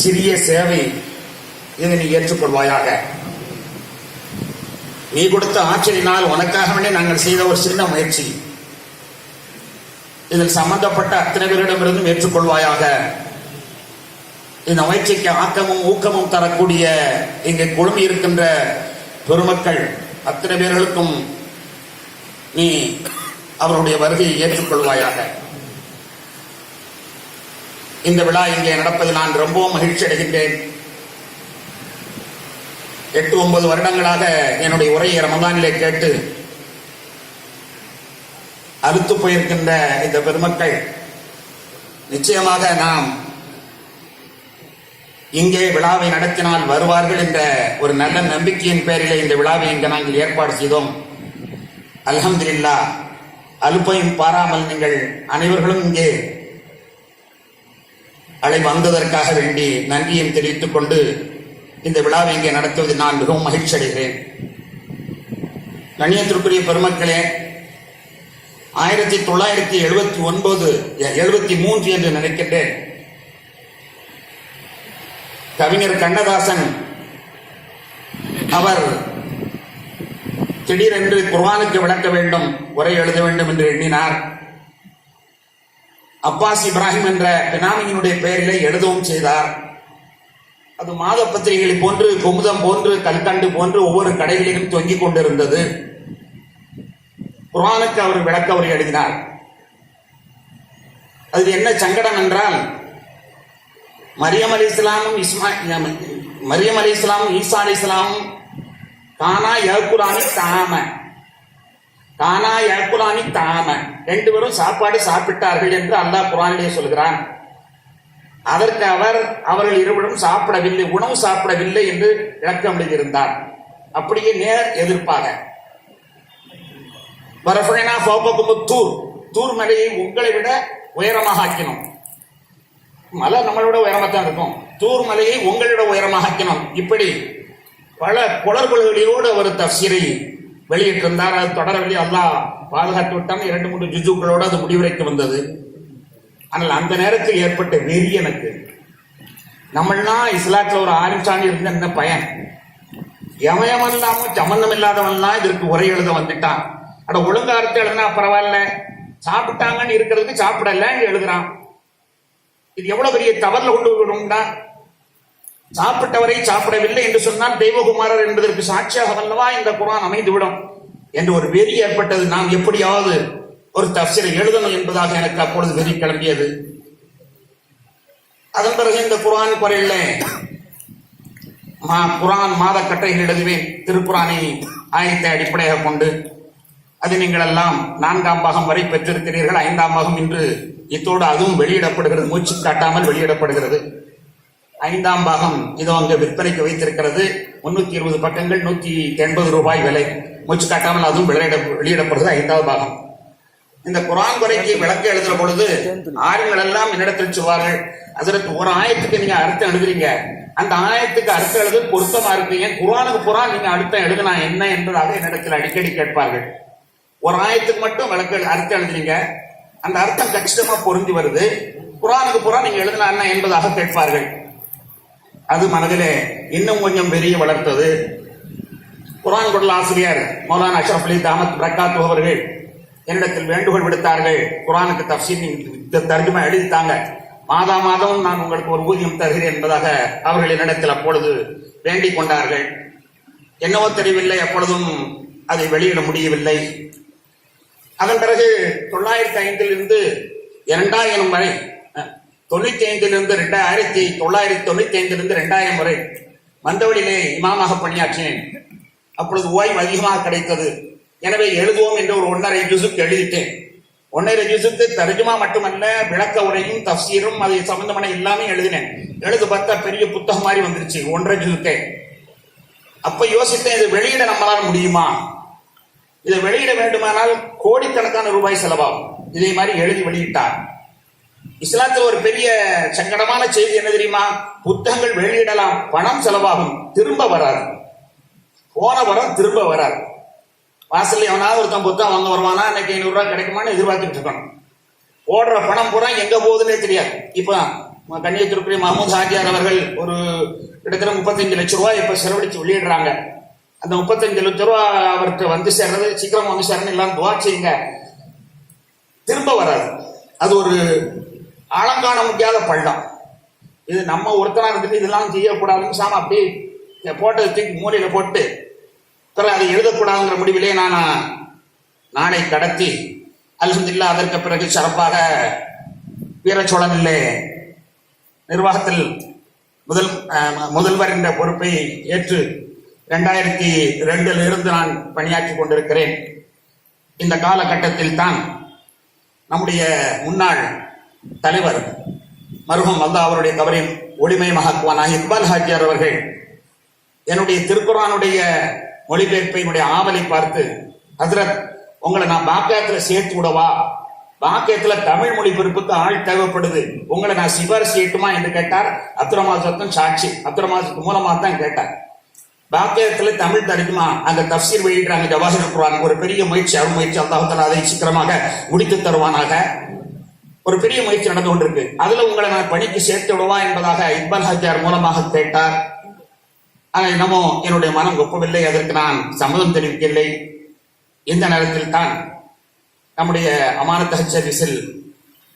சிறிய சேவை இதை நீ ஏற்றுக்கொள்வாயாக. நீ கொடுத்த ஆற்றலினால் உனக்காக வேண்டிய நாங்கள் செய்த ஒரு சின்ன முயற்சி. இதில் சம்பந்தப்பட்ட அத்தனை பேரிடமிருந்தும் ஏற்றுக்கொள்வாயாக. இந்த முயற்சிக்கு ஆக்கமும் ஊக்கமும் தரக்கூடிய இங்கே குழுமி இருக்கின்ற பெருமக்கள் அத்தனை பேர்களுக்கும் நீ அவருடைய வருகையை ஏற்றுக்கொள்வாயாக. இந்த விழா இங்கே நடப்பது நான் ரொம்பவும் மகிழ்ச்சி அடைகின்றேன். எட்டு ஒன்பது வருடங்களாக என்னுடைய உரையை ரமதானிலே கேட்டு அறுத்து போயிருக்கின்ற இந்த பெருமக்கள் நிச்சயமாக நாம் இங்கே விழாவை நடத்தினால் வருவார்கள் என்ற ஒரு நல்ல நம்பிக்கையின் பேரிலே இந்த விழாவை இங்கே நாங்கள் ஏற்பாடு செய்தோம். அல்ஹம்துலில்லா அலுப்பையும் பாராமல் நீங்கள் அனைவர்களும் இங்கே அழை வந்ததற்காக வேண்டி நன்றியும் தெரிவித்துக் கொண்டு இந்த விழாவை இங்கே நடத்துவதில் நான் மிகவும் மகிழ்ச்சி அடைகிறேன். கண்ணியத்திற்குரிய பெருமக்களே ஆயிரத்தி தொள்ளாயிரத்தி எழுபத்தி ஒன்பது எழுபத்தி மூன்று என்று நினைக்கின்றேன். கவிஞர் கண்ணதாசன் அவர் திடீரென்று குர்வானுக்கு விளக்க வேண்டும் உரை எழுத வேண்டும் என்று எண்ணினார். அப்பாஸ் இப்ராஹிம் என்ற பினாமியினுடைய பெயரிலே எழுதவும் செய்தார். அது மாத பத்திரிகைகளை போன்று குமுதம் போன்று கல்கண்டு போன்று ஒவ்வொரு கடைகளிலும் தொங்கிக் கொண்டிருந்தது. குரானுக்கு அவர் விளக்க அவர் எழுதினார். அது என்ன சங்கடம் என்றால் மரியம் அலி இஸ்லாமும் இஸ்மா மரியம் அலி இஸ்லாமும் ஈசா அலி இஸ்லாமும் கானா யகுரானி தாம. தானா யகுரானி தாம. ரெண்டு பேரும் சாப்பாடு சாப்பிட்டார்கள் என்று அல்லாஹ் குரானிலே சொல்கிறான். அதற்கு அவர் அவர்கள் இருவரும் சாப்பிடவில்லை உணவு சாப்பிடவில்லை என்று விளக்கம் எழுதியிருந்தார் அப்படியே நேர் எதிர்ப்பாக. வரஃபைனா ஃபௌகக்கும் தூர். தூர் மலையை உங்களை விட உயரமாக ஆக்கினோம். மலை நம்மளோட உயரமாக தான் இருக்கும். தூர் மலையை உங்களோட உயரமாக ஆக்கினோம். இப்படி பல குளறுபடிகளோடு அவர் தப்சீரை வெளியிட்டிருந்தார் அது தொடரவில்லை. அல்லாஹ் பாதுகாத்து விட்டான். இரண்டு மூன்று ஜிஜுக்களோடு அது முடிவுரைக்கு வந்தது. ஆனால் அந்த நேரத்தில் ஏற்பட்ட வெறி எனக்கு. நம்மளா இஸ்லாத்தில் ஒரு ஆரம்பிச்சாண்டி இருந்த என்ன பயன்? எமயம் இல்லாமல் சம்பந்தம் இல்லாதவன்லாம் இதற்கு உரை எழுத வந்துட்டான். அட ஒழுங்கா அறுத்து எழுதுனா பரவாயில்ல. சாப்பிட்டாங்கன்னு இருக்கிறதுக்கு சாப்பிடலன்னு எழுதுறான். இது எவ்வளவு பெரிய தவறில் கொண்டு விடும்டா சாப்பிட்டவரை சாப்பிடவில்லை என்று சொன்னால் தெய்வகுமாரர் என்பதற்கு சாட்சியாக அல்லவா இந்த குரான் அமைந்துவிடும்? என்று ஒரு வெறி ஏற்பட்டது. நாம் எப்படியாவது ஒரு தப்சரை எழுதணும் என்பதாக எனக்கு அப்பொழுது வெறி கிளம்பியது. அதன் பிறகு இந்த குரான் குறையில. மா குரான் மாத கட்டைகள் எழுதுவேன். திருக்குறானை ஆயத்தை அடிப்படையாக கொண்டு. அது நீங்கள் எல்லாம் நான்காம் பாகம் வரை பெற்றிருக்கிறீர்கள். ஐந்தாம் பாகம் இன்று இத்தோடு அதுவும் வெளியிடப்படுகிறது. மூச்சு காட்டாமல் வெளியிடப்படுகிறது. ஐந்தாம் பாகம் இதோ அங்கு விற்பனைக்கு வைத்திருக்கிறது. முன்னூத்தி இருபது பக்கங்கள் நூத்தி எண்பது ரூபாய் விலை. மூச்சு காட்டாமல் அதுவும் வெளியிட வெளியிடப்படுகிறது ஐந்தாவது பாகம். இந்த குரான் குறைக்கு விளக்கு எழுதுற பொழுது ஆறுகள் எல்லாம் என்னிடத்தில் சொல்வார்கள் அதற்கு ஒரு ஆயத்துக்கு நீங்க அர்த்தம் எழுதுறீங்க. அந்த ஆயத்துக்கு அர்த்தம் எழுது பொருத்தமா இருப்பீங்க குரானுக்கு புறான் நீங்க அர்த்தம் எழுதுனா என்ன என்பதாக என்னிடத்தில் அடிக்கடி கேட்பார்கள். ஒரு ஆயத்துக்கு மட்டும் விளக்கு அர்த்தம் எழுதுறீங்க. அந்த அர்த்தம் கச்சிதமா பொருந்தி வருது. குரானுக்கு புறா நீங்க எழுதினா என்ன என்பதாக கேட்பார்கள். அது மனதிலே இன்னும் கொஞ்சம் பெரிய வளர்த்தது. குரான் குடல் ஆசிரியர் மௌலானா அஷ்ரப் அலி தாமத் பிரகாத் அவர்கள் என்னிடத்தில் வேண்டுகோள் விடுத்தார்கள். குரானுக்கு தப்சீன் தர்ஜுமா எழுதித்தாங்க. மாதா மாதம் நான் உங்களுக்கு ஒரு ஊதியம் தருகிறேன் என்பதாக அவர்கள் என்னிடத்தில் அப்பொழுது வேண்டிக் கொண்டார்கள். என்னவோ தெரியவில்லை அப்பொழுதும் அதை வெளியிட முடியவில்லை. அதன் பிறகு தொள்ளாயிரத்தி ஐந்திலிருந்து இரண்டாயிரம் வரை தொண்ணூத்தி ஐந்திலிருந்து ரெண்டாயிரத்தி தொள்ளாயிரத்தி தொண்ணூத்தி ஐந்திலிருந்து ரெண்டாயிரம் வரை மந்தவழியிலே இமாமாக பணியாற்றினேன். அப்பொழுது ஓய்வு அதிகமாக கிடைத்தது. எனவே எழுதுவோம் என்று ஒரு ஒன்றரை ஜூசுக்கு எழுதிட்டேன். ஒன்றரை ஜூசுக்கு தர்ஜுமா மட்டுமல்ல விளக்க உரையும் தப்சீரும் அது சம்பந்தமான எல்லாமே எழுதினேன். எழுது பார்த்தா பெரிய புத்தகம் மாதிரி வந்துருச்சு ஒன்றரை ஜூசுக்கே அப்ப யோசித்தேன் இது வெளியிட நம்மளால முடியுமா? இதை வெளியிட வேண்டுமானால் கோடிக்கணக்கான ரூபாய் செலவாகும். இதே மாதிரி எழுதி வெளியிட்டார். இஸ்லாத்தில் ஒரு பெரிய சங்கடமான செய்தி என்ன தெரியுமா? புத்தகங்கள் வெளியிடலாம். பணம் செலவாகும். திரும்ப வராது. போன வரம் திரும்ப வராது. வாசல்ல எவனாவது ஒருத்தன் புத்தகம் வாங்க வருவானா? இன்னைக்கு ஐநூறு ரூபாய் கிடைக்குமான்னு எதிர்பார்த்துட்டு இருக்கணும். ஓடுற பணம் பூரா எங்க போகுதுன்னே தெரியாது. இப்ப கண்ணியத்திற்குரிய மஹமூத் ஹாஜியார் அவர்கள் ஒரு கிட்டத்தட்ட முப்பத்தஞ்சு லட்ச ரூபாய் இப்ப செலவழிச்சு வெளியிடுறாங்க. அந்த முப்பத்தஞ்சு லட்ச ரூபா அவர்கிட்ட வந்து சேர்றது சீக்கிரம் வந்து சேரணும் எல்லாம் துவா செய்யுங்க. திரும்ப வராது. அது ஒரு ஆழங்காண முடியாத பள்ளம் இது நம்ம ஒருத்தனா இருந்துட்டு இதெல்லாம் செய்யக்கூடாதுன்னு சாமி அப்படியே போட்டதை தூக்கி மூலையில போட்டு பிறகு அதை எழுதக்கூடாதுங்கிற முடிவிலே நான் நாளை கடத்தி அல்ஹம்துலில்லாஹ் அதற்கு பிறகு சிறப்பாக வீரச்சோழனிலே நிர்வாகத்தில் முதல் முதல்வர் என்ற பொறுப்பை ஏற்று ரெண்டாயிரத்தி ரெண்டில் இருந்து நான் பணியாற்றி கொண்டிருக்கிறேன். இந்த காலகட்டத்தில் தான் நம்முடைய முன்னாள் தலைவர் மருகம் அல்லா அவருடைய கவரின் ஒளிமை மகாத்மானாக இக்பால் ஹாஜியார் அவர்கள் என்னுடைய திருக்குறானுடைய மொழிபெயர்ப்பை என்னுடைய ஆவலை பார்த்து ஹசரத் உங்களை நான் பாக்கியத்தில் சேர்த்து விடவா? பாக்கியத்தில் தமிழ் மொழி பொறுப்புக்கு ஆள் தேவைப்படுது. உங்களை நான் சிபாரிசு செய்யட்டுமா? என்று கேட்டார். அத்திரமாசத்தும் சாட்சி அத்திரமாசத்து மூலமா தான் கேட்டார். பாக்கியத்தில் தமிழ் தடுக்குமா அந்த தப்சீர் வெளியிடுறாங்க ஜவாஹர் குரான் ஒரு பெரிய முயற்சி அருள் முயற்சி. அல்லாஹால அதை சீக்கிரமாக முடித்து தருவானாக. ஒரு பெரிய முயற்சி நடந்து கொண்டிருக்கு. அதுல உங்களை நான் பணிக்கு சேர்த்து விடுவா என்பதாக இக்பால் ஹஜார் மூலமாக கேட்டார். ஆனால் இன்னமோ என்னுடைய மனம் ஒப்பவில்லை அதற்கு நான் சம்மதம் தெரிவிக்கவில்லை. இந்த நேரத்தில் தான் நம்முடைய அமானத் ஹஜ் சர்வீஸில்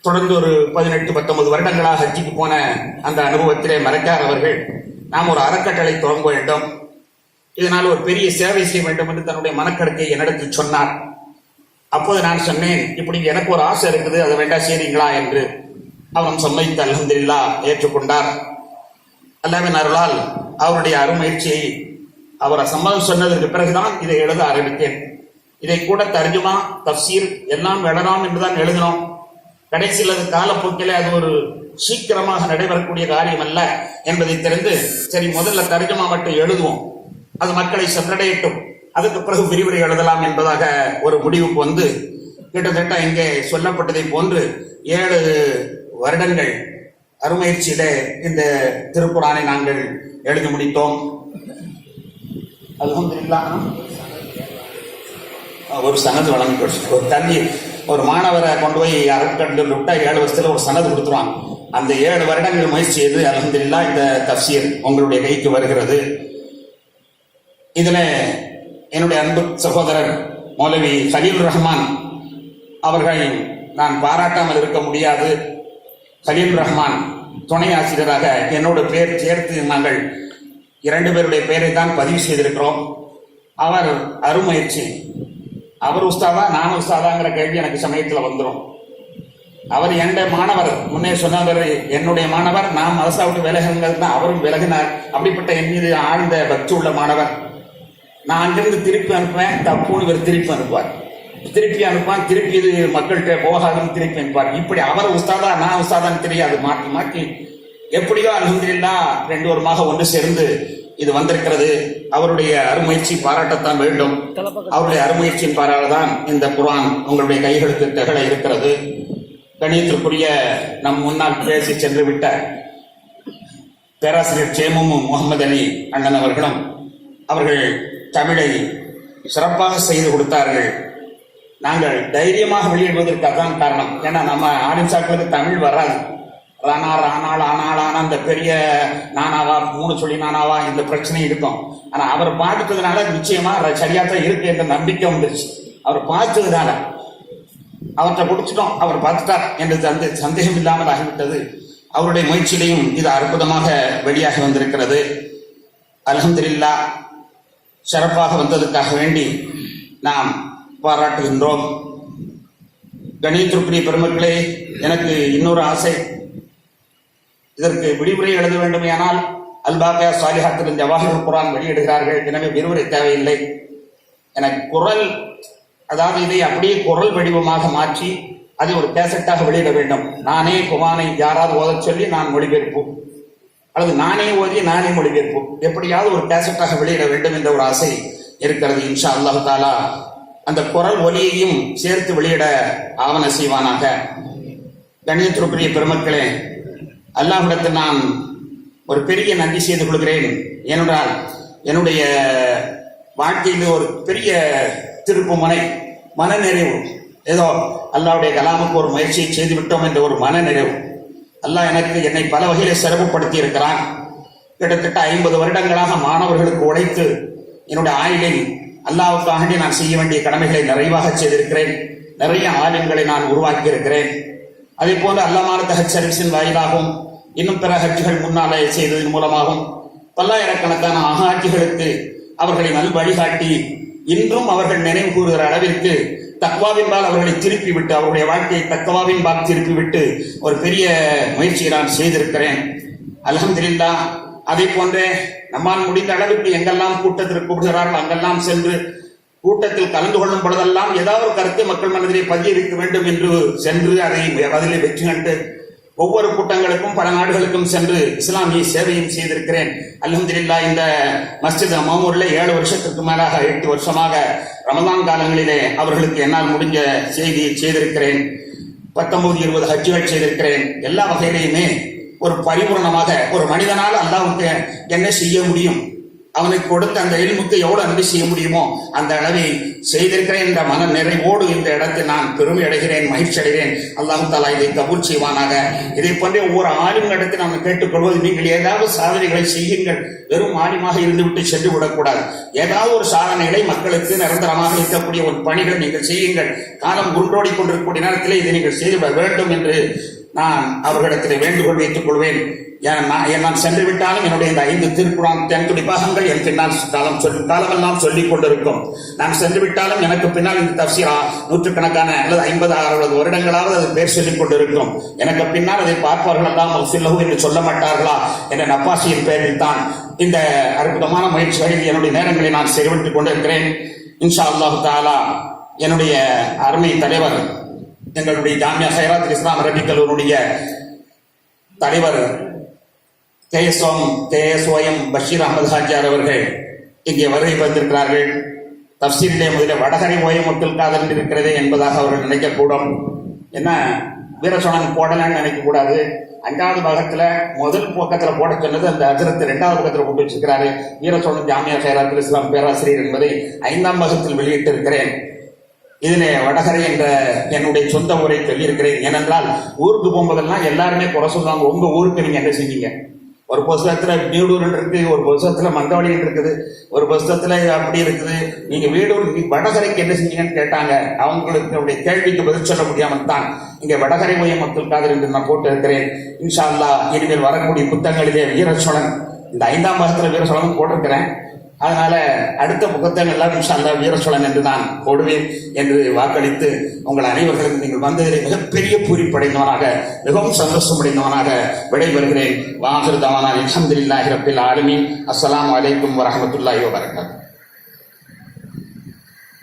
தொடர்ந்து ஒரு பதினெட்டு பத்தொன்பது வருடங்களாக ஹஜ்ஜிக்கு போன அந்த அனுபவத்திலே மறைக்கார் அவர்கள். நாம் ஒரு அறக்கட்டளை தொடங்க வேண்டும். இதனால் ஒரு பெரிய சேவை செய்ய வேண்டும் என்று தன்னுடைய மனக்கருத்தை என்னிடத்தில் சொன்னார். அப்போது நான் சொன்னேன் இப்படி எனக்கு ஒரு ஆசை இருக்குது அதை வேண்டா செய்றீங்களா? என்று. அவன் சம்மதித்து அல்ஹம்துலில்லா ஏற்றுக்கொண்டார். அல்லாவின் அருளால் அவருடைய அருமுயற்சியை அவர் சம்மதம் சொன்னதற்கு பிறகுதான் இதை எழுத ஆரம்பித்தேன். இதை கூட தர்ஜுமா தப்சீர் எல்லாம் எழுதலாம் என்றுதான் எழுதினோம். கடைசியில் அது காலப்போக்கிலே அது ஒரு சீக்கிரமாக நடைபெறக்கூடிய காரியம் அல்ல என்பதை தெரிந்து சரி முதல்ல தர்ஜுமா மட்டும் எழுதுவோம். அது மக்களை சென்றடையட்டும் அதுக்கு பிறகு விரிவுரை எழுதலாம் என்பதாக ஒரு முடிவுக்கு வந்து கிட்டத்தட்ட இங்கே சொல்லப்பட்டதை போன்று ஏழு வருடங்கள் அருமுயற்சியிலே இந்த திருக்குறானை நாங்கள் எழுதி முடித்தோம். அல்ஹம்துலில்லாஹ் ஒரு சனது வழங்கி ஒரு தண்ணி ஒரு மாணவரை கொண்டு போய் அறக்கண்டு விட்டா ஏழு வருஷத்துல ஒரு சனது கொடுத்துருவான். அந்த ஏழு வருடங்கள் முயற்சி எது அலமதுல்லா இந்த தப்சீர் உங்களுடைய கைக்கு வருகிறது. இதுல என்னுடைய அன்பு சகோதரர் மௌலவி கலீல் ரஹ்மான் அவர்கள் நான் பாராட்டாமல் இருக்க முடியாது. கலீல் ரஹ்மான் துணை ஆசிரியராக என்னோட பேர் சேர்த்து நாங்கள் இரண்டு பேருடைய பெயரை தான் பதிவு செய்திருக்கிறோம். அவர் அருமுயற்சி. அவர் உஸ்தாதா நான் உஸ்தாதாங்கிற கேள்வி எனக்கு சமயத்தில் வந்துடும் அவர் எந்த மாணவர்? முன்னே சொன்னவர் என்னுடைய மாணவர் நான் அரசாவிட்டு விலகுங்கிறது தான் அவரும் விலகினார். அப்படிப்பட்ட என் மீது ஆழ்ந்த பக்தி உள்ள மாணவர். நான் அங்கிருந்து திருப்பி அனுப்புவேன் தப்புன்னு இவர் திருப்பி அனுப்புவார். திருப்பி அனுப்பான் திருப்பி இது மக்கள்கிட்ட போகாதுன்னு திருப்பி அனுப்புவார். இப்படி அவர் உஸ்தாதா நான் உஸ்தாதான்னு தெரியாது. மாற்றி மாற்றி எப்படியோ அலமதுல்லா ரெண்டு வருமாக ஒன்று சேர்ந்து இது வந்திருக்கிறது. அவருடைய அருமுயற்சி பாராட்டத்தான் வேண்டும். அவருடைய அருமுயற்சியின் பாராளதான் இந்த குரான் உங்களுடைய கைகளுக்கு திகழ இருக்கிறது. கணியத்திற்குரிய நம் முன்னால் பேசி சென்று விட்ட பேராசிரியர் சேமமும் முகமது அலி அண்ணன் அவர்களும் அவர்கள் தமிழை சிறப்பாக செய்து கொடுத்தார்கள். நாங்கள் தைரியமாக வெளியிடுவதற்கு அதான் காரணம். ஏன்னா நம்ம ஆடியன்ஸாக்களுக்கு தமிழ் வராது. ரானா ரானால் ஆனால் ஆனால் அந்த பெரிய நானாவா மூணு சொல்லி நானாவா இந்த பிரச்சனை இருக்கும் ஆனால் அவர் பார்த்ததுனால நிச்சயமா சரியாக தான் இருக்கு என்ற நம்பிக்கை வந்துருச்சு. அவர் பார்த்ததுனால அவற்றை கொடுத்துட்டோம். அவர் பார்த்துட்டார். என்று அந்த சந்தேகம் இல்லாமல் ஆகிவிட்டது அவருடைய முயற்சியிலையும் இது அற்புதமாக வெளியாகி வந்திருக்கிறது. அலமதுல்லா சிறப்பாக வந்ததற்காக வேண்டி நாம் பாராட்டுகின்றோம். கணியத்திற்குரிய பெருமக்களே எனக்கு இன்னொரு ஆசை. இதற்கு விடுமுறை எழுத வேண்டுமேயானால் அல்பாபியா சாலிஹாத்தில் ஜவாஹிர் குரான் வெளியிடுகிறார்கள். எனவே விரிவுரை தேவையில்லை. எனக்கு குரல் அதாவது இதை அப்படியே குரல் வடிவமாக மாற்றி அதை ஒரு கேசட்டாக வெளியிட வேண்டும். நானே குமானை யாராவது ஓதச் சொல்லி நான் மொழிபெயர்ப்போம். அல்லது நானே ஓதி நானே மொழிபெயர்ப்போம். எப்படியாவது ஒரு கேசட்டாக வெளியிட வேண்டும் என்ற ஒரு ஆசை இருக்கிறது. இன்ஷா அல்லாஹு தாலா அந்த குரல் ஒலியையும் சேர்த்து வெளியிட ஆவண செய்வானாக. கண்ணியத்திற்குரிய பெருமக்களே அல்லாஹிடத்தில் நான் ஒரு பெரிய நன்றி செய்து கொள்கிறேன். ஏனென்றால் என்னுடைய வாழ்க்கையில் ஒரு பெரிய திருப்பு முனை மனநிறைவு. ஏதோ அல்லாவுடைய கலாமுக்கு ஒரு முயற்சியை செய்துவிட்டோம் என்ற ஒரு மனநிறைவு. அல்லாஹ் எனக்கு என்னை பல வகையில சிறப்புப்படுத்தி இருக்கிறான் கிட்டத்தட்ட ஐம்பது வருடங்களாக மாணவர்களுக்கு உழைத்து என்னுடைய ஆயுளில் அல்லாவுக்காக நான் செய்ய வேண்டிய கடமைகளை நிறைவாக செய்திருக்கிறேன். நிறைய ஆலயங்களை நான் உருவாக்கி இருக்கிறேன் அதே போன்று அல்லாமான ஹஜ் சர்வீஸின் வாயிலாகவும் இன்னும் பிற ஹஜ்ஜுகள் முன்னாலே செய்ததன் மூலமாகவும் பல்லாயிரக்கணக்கான ஆகாட்சிகளுக்கு அவர்களை நல் வழிகாட்டி இன்றும் அவர்கள் நினைவு கூறுகிற அளவிற்கு தக்வாவின்பால் அவர்களை திருப்பி விட்டு அவருடைய வாழ்க்கையை தக்வாவின்பால் திருப்பி விட்டு ஒரு பெரிய முயற்சியை நான் செய்திருக்கிறேன். அலமதுல்லா அதே போன்றே நம்மால் முடிந்த அளவுக்கு எங்கெல்லாம் கூட்டத்திற்கு கூடுகிறார்கள் அங்கெல்லாம் சென்று கூட்டத்தில் கலந்து கொள்ளும் பொழுதெல்லாம் ஏதாவது ஒரு கருத்தை மக்கள் மனதிலே பதிய வைக்க வேண்டும் என்று சென்று அதை அதிலே வெற்றி கண்டு ஒவ்வொரு கூட்டங்களுக்கும் பல நாடுகளுக்கும் சென்று இஸ்லாமிய சேவையும் செய்திருக்கிறேன். அலமதுல்லா இந்த மஸ்ஜித் மாமூரில் ஏழு வருஷத்திற்கு மேலாக எட்டு வருஷமாக ரமதான் காலங்களிலே அவர்களுக்கு என்னால் முடிஞ்ச செய்தியை செய்திருக்கிறேன். பத்தொன்பது இருபது ஹஜ்ஜுகள் செய்திருக்கிறேன். எல்லா வகையிலையுமே ஒரு பரிபூர்ணமாக ஒரு மனிதனால் அல்லாவுக்கு என்ன செய்ய முடியும்? அவனுக்கு கொடுத்த அந்த எலும்புக்கு எவ்வளவு நன்றி செய்ய முடியுமோ அந்த அளவை செய்திருக்கிறேன் என்ற மன நிறைவோடு இந்த இடத்தில் நான் பெருமை அடைகிறேன் மகிழ்ச்சி அடைகிறேன். அல்லாஹு தாலா இதை கபூல் செய்வானாக. இதை போன்றே ஒவ்வொரு ஆளுங்களிடத்தில் நாம் கேட்டுக்கொள்வது நீங்கள் ஏதாவது சாதனைகளை செய்யுங்கள். வெறும் ஆலிமாக இருந்துவிட்டு சென்று விடக்கூடாது. ஏதாவது ஒரு சாதனைகளை மக்களுக்கு நிரந்தரமாக இருக்கக்கூடிய ஒரு பணிகள் நீங்கள் செய்யுங்கள். காலம் குன்றோடி கொண்டிருக்கக்கூடிய நேரத்தில் இதை நீங்கள் செய்துவிட வேண்டும் என்று நான் அவர்களிடத்தில் வேண்டுகோள் வைத்துக் கொள்வேன். ஏன் நான் ஏன் நான் சென்று விட்டாலும் என்னுடைய இந்த ஐந்து திருக்குறான் தென்துடி பாகங்கள் என் பின்னால் காலம் சொல் காலமெல்லாம் சொல்லிக் கொண்டிருக்கும். நான் சென்று விட்டாலும் எனக்கு பின்னால் இந்த தப்சீரா நூற்றுக்கணக்கான அல்லது ஐம்பது அறுபது வருடங்களாவது அது பேர் சொல்லிக் கொண்டிருக்கும். எனக்கு பின்னால் அதை பார்ப்பார்கள் எல்லாம் சில்லகு என்று சொல்ல மாட்டார்களா என்ற நப்பாசியின் பெயரில் தான் இந்த அற்புதமான முயற்சிகளில் என்னுடைய நேரங்களை நான் செலவிட்டுக் கொண்டிருக்கிறேன். இன்ஷா அல்லாஹு தாலா என்னுடைய அருமை தலைவர் எங்களுடைய ஜாமியா ஹைராத் இஸ்லாம் அரபிக் கல்லூருடைய தலைவர் கேஎஸ்ஓம் கேஎஸ்ஓஎம் பஷீர் அகமது ஹாஜியார் அவர்கள் இங்கே வருகை வந்திருக்கிறார்கள் தப்சீரிலே முதலில் வடகரை ஓயம் மக்கள் காதல் இருக்கிறதே என்பதாக அவர்கள் நினைக்கக்கூடும். என்ன? வீரசோழன் போடலன்னு நினைக்கக்கூடாது. அஞ்சாவது பாகத்துல முதல் பக்கத்துல போட சொன்னது அந்த அஜரத்து ரெண்டாவது பக்கத்துல போட்டு வச்சிருக்கிறாரு வீரசோழன் ஜாமியா ஹைராத் இஸ்லாம் பேராசிரியர் என்பதை ஐந்தாம் பாகத்தில் வெளியிட்டிருக்கிறேன். இதிலே வடகரை என்ற என்னுடைய சொந்த ஊரை சொல்லியிருக்கிறேன். ஏனென்றால் ஊருக்கு போகும்போதெல்லாம் எல்லாருமே குறை சொல்லுவாங்க. உங்க ஊருக்கு நீங்க என்ன செஞ்சீங்க ஒரு புஸ்தகத்துல வீடூர் இருக்கு ஒரு புஸ்தகத்துல மங்கவழி இருக்குது ஒரு புஸ்தகத்துல அப்படி இருக்குது. நீங்க வீடூர் வடகரைக்கு என்ன செஞ்சீங்கன்னு கேட்டாங்க. அவங்களுக்கு கேள்விக்கு பதில் சொல்ல முடியாமல் தான் இங்க வடகரை மைய மக்கள் காதல் என்று நான் போட்டு இருக்கிறேன். இன்ஷா அல்லா இனிமேல் வரக்கூடிய புத்தகங்களிலே வீரசோழன் இந்த ஐந்தாம் மாதத்துல வீரசோழன் போட்டிருக்கிறேன். அதனால அடுத்த புத்தகங்கள்லாம் எல்லாரும் சார்ந்த வீரசோழன் என்று நான் போடுவேன் என்று வாக்களித்து உங்கள் அனைவர்களுக்கு நீங்கள் வந்ததிலே மிகப்பெரிய பூரிப்படைந்தவனாக மிகவும் சந்தோஷமடைந்தவனாக விடைபெறுகிறேன். வாசல் தவானா அல்ஹம்துலில்லாஹி ரப்பில் ஆலமீன். அஸ்ஸலாமு அலைக்கும் வரஹ்மத்துல்லாஹி வபரகாத்துஹு